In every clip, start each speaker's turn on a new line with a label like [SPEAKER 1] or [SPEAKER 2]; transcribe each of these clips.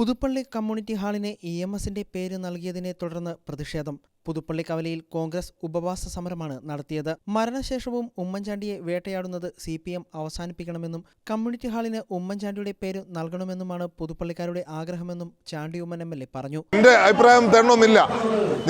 [SPEAKER 1] Puthuppally community ഹാളിന് E M എസിന്റെ പേര് നൽകിയതിനെ തുടർന്ന് പ്രതിഷേധം. പുതുപ്പള്ളി കവലയിൽ കോൺഗ്രസ് ഉപവാസ സമരമാണ് നടത്തിയത്. മരണശേഷവും ഉമ്മൻചാണ്ടിയെ വേട്ടയാടുന്നത് സി പി എം അവസാനിപ്പിക്കണമെന്നും കമ്മ്യൂണിറ്റി ഹാളിന് ഉമ്മൻചാണ്ടിയുടെ പേര് നൽകണമെന്നുമാണ് പുതുപ്പള്ളിക്കാരുടെ ആഗ്രഹമെന്നും Chandy Oommen M L A പറഞ്ഞു.
[SPEAKER 2] എന്റെ അഭിപ്രായം തരണമെന്നില്ല.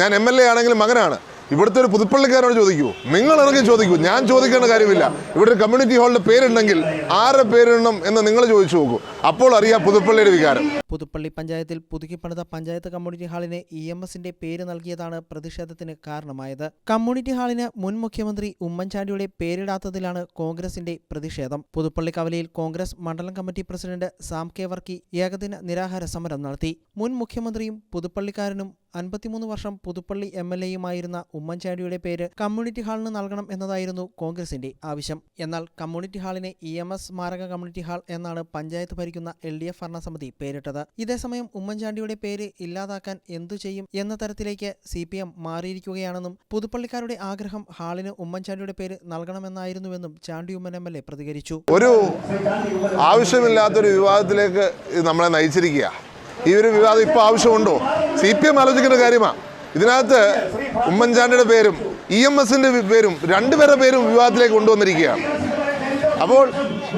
[SPEAKER 2] ഞാൻ എം എൽ എ ആണെങ്കിലും മകനാണ്. ഇവിടുത്തെ ഒരു പുതുപ്പള്ളിക്കാരോട് ചോദിക്കൂ. നിങ്ങൾ ഇറങ്ങി ചോദിക്കൂ. ഞാൻ ചോദിക്കേണ്ട കാര്യമില്ല. ഇവിടെ കമ്മ്യൂണിറ്റി ഹാളിന്റെ പേരുണ്ടെങ്കിൽ ആരുടെ പേരിടണം എന്ന് നിങ്ങൾ ചോദിച്ചു നോക്കൂ. അപ്പോൾ അറിയാം പുതുപ്പള്ളിയുടെ വികാരം.
[SPEAKER 1] പുതുപ്പള്ളി പഞ്ചായത്തിൽ പുതുക്കിപ്പണിത പഞ്ചായത്ത് കമ്മ്യൂണിറ്റി ഹാളിന് ഇ എം എസിന്റെ പേര് നൽകിയതാണ് പ്രതിഷേധത്തിന് കാരണമായത്. കമ്മ്യൂണിറ്റി ഹാളിന് മുൻ മുഖ്യമന്ത്രി ഉമ്മൻചാണ്ടിയുടെ പേരിടാത്തതിലാണ് കോൺഗ്രസിന്റെ പ്രതിഷേധം. പുതുപ്പള്ളി കവലയിൽ കോൺഗ്രസ് മണ്ഡലം committee president Sam K Varkey ഏകദിന നിരാഹാര സമരം നടത്തി. മുൻ മുഖ്യമന്ത്രിയും പുതുപ്പള്ളിക്കാരനും അൻപത്തിമൂന്ന് വർഷം പുതുപ്പള്ളി എം എൽ എയുമായിരുന്ന ഉമ്മൻചാണ്ടിയുടെ പേര് കമ്മ്യൂണിറ്റി ഹാളിന് നൽകണം എന്നതായിരുന്നു കോൺഗ്രസിന്റെ ആവശ്യം. എന്നാൽ കമ്മ്യൂണിറ്റി ഹാളിനെ ഇ എം എസ് സ്മാരക കമ്മ്യൂണിറ്റി ഹാൾ എന്നാണ് പഞ്ചായത്ത് ഭരിക്കുന്ന എൽ ഡി എഫ് ഭരണസമിതി പേരിട്ടത്. ഇതേസമയം ഉമ്മൻചാണ്ടിയുടെ പേര് ഇല്ലാതാക്കാൻ എന്തു ചെയ്യും എന്ന തരത്തിലേക്ക് സി പി എം മാറിയിരിക്കുകയാണെന്നും പുതുപ്പള്ളിക്കാരുടെ ആഗ്രഹം ഹാളിന് ഉമ്മൻചാണ്ടിയുടെ പേര് നൽകണമെന്നായിരുന്നുവെന്നും Chandy Oommen M L A പ്രതികരിച്ചു.
[SPEAKER 2] ഒരു ആവശ്യമില്ലാത്തൊരു വിവാദത്തിലേക്ക് നമ്മളെ നയിച്ചിരിക്കുക ഈ ഒരു വിവാദം ഇപ്പോൾ ആവശ്യമുണ്ടോ? സി പി എം ആലോചിക്കേണ്ട കാര്യമാണ് ഇതിനകത്ത് ഉമ്മൻചാണ്ടിയുടെ പേരും ഇ എം എസിന്റെ പേരും രണ്ടുപേരുടെ പേരും വിവാദത്തിലേക്ക് കൊണ്ടുവന്നിരിക്കുകയാണ്. അപ്പോൾ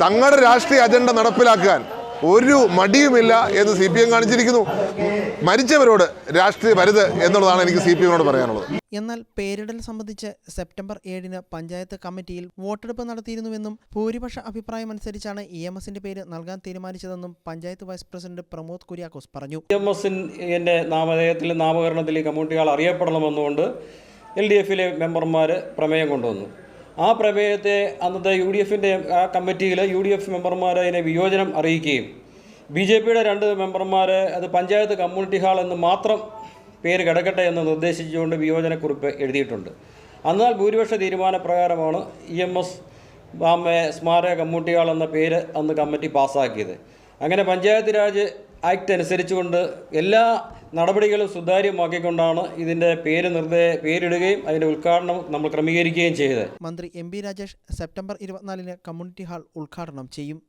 [SPEAKER 2] തങ്ങളുടെ രാഷ്ട്രീയ അജണ്ട നടപ്പിലാക്കാൻ ഒരു മടിയുമില്ല എന്ന് സി പി എം കാണിച്ചിരിക്കുന്നു. മരിച്ചവരോട് രാഷ്ട്രീയ വരുത് എന്നുള്ളതാണ് എനിക്ക് സി പി എമ്മിനോട് പറയാനുള്ളത്.
[SPEAKER 1] എന്നാൽ പേരിടൽ സംബന്ധിച്ച് സെപ്റ്റംബർ ഏഴിന് പഞ്ചായത്ത് കമ്മിറ്റിയിൽ വോട്ടെടുപ്പ് നടത്തിയിരുന്നുവെന്നും ഭൂരിപക്ഷ അഭിപ്രായം അനുസരിച്ചാണ് ഇ എം എസിന്റെ പേര് നൽകാൻ തീരുമാനിച്ചതെന്നും പഞ്ചായത്ത് വൈസ് പ്രസിഡന്റ് പ്രമോദ് കുര്യാക്കോസ് പറഞ്ഞു.
[SPEAKER 3] ഇ എം എസിന്റെ നാമധേയത്തിൽ നാമകരണത്തിൽ കമ്മ്യൂണിറ്റികൾ അറിയപ്പെടണമെന്നുകൊണ്ട് എൽ ഡി എഫിലെ മെമ്പർമാർ പ്രമേയം കൊണ്ടുവന്നു. ആ പ്രമേയത്തെ അന്നത്തെ യു ഡി എഫിന്റെ ആ കമ്മിറ്റിയിൽ യു ഡി എഫ് മെമ്പർമാർ അതിനെ വിയോജനം അറിയിക്കുകയും ബി ജെ പിയുടെ രണ്ട് മെമ്പർമാർ അത് പഞ്ചായത്ത് കമ്മ്യൂണിറ്റി ഹാൾ എന്ന് മാത്രം പേര് കിടക്കട്ടെ എന്ന് നിർദ്ദേശിച്ചുകൊണ്ട് വിയോജനക്കുറിപ്പ് എഴുതിയിട്ടുണ്ട്. എന്നാൽ ഭൂരിപക്ഷ തീരുമാനപ്രകാരമാണ് ഇ എം എസ് ബാമെ സ്മാരക കമ്മ്യൂണിറ്റി ഹാൾ എന്ന പേര് അന്ന് കമ്മിറ്റി പാസ്സാക്കിയത്. അങ്ങനെ പഞ്ചായത്ത് രാജ് ആക്ട് അനുസരിച്ചുകൊണ്ട് എല്ലാ നടപടികളും സുതാര്യമാക്കിക്കൊണ്ടാണ് ഇതിന്റെ പേര് നിർദ്ദേ പേരിടുകയും അതിന്റെ ഉദ്ഘാടനം നമ്മൾ ക്രമീകരിക്കുകയും ചെയ്തത്.
[SPEAKER 1] മന്ത്രി എം ബി രാജേഷ് സെപ്റ്റംബർ ഇരുപത്തിനാലിന് കമ്മ്യൂണിറ്റി ഹാൾ ഉദ്ഘാടനം ചെയ്യും.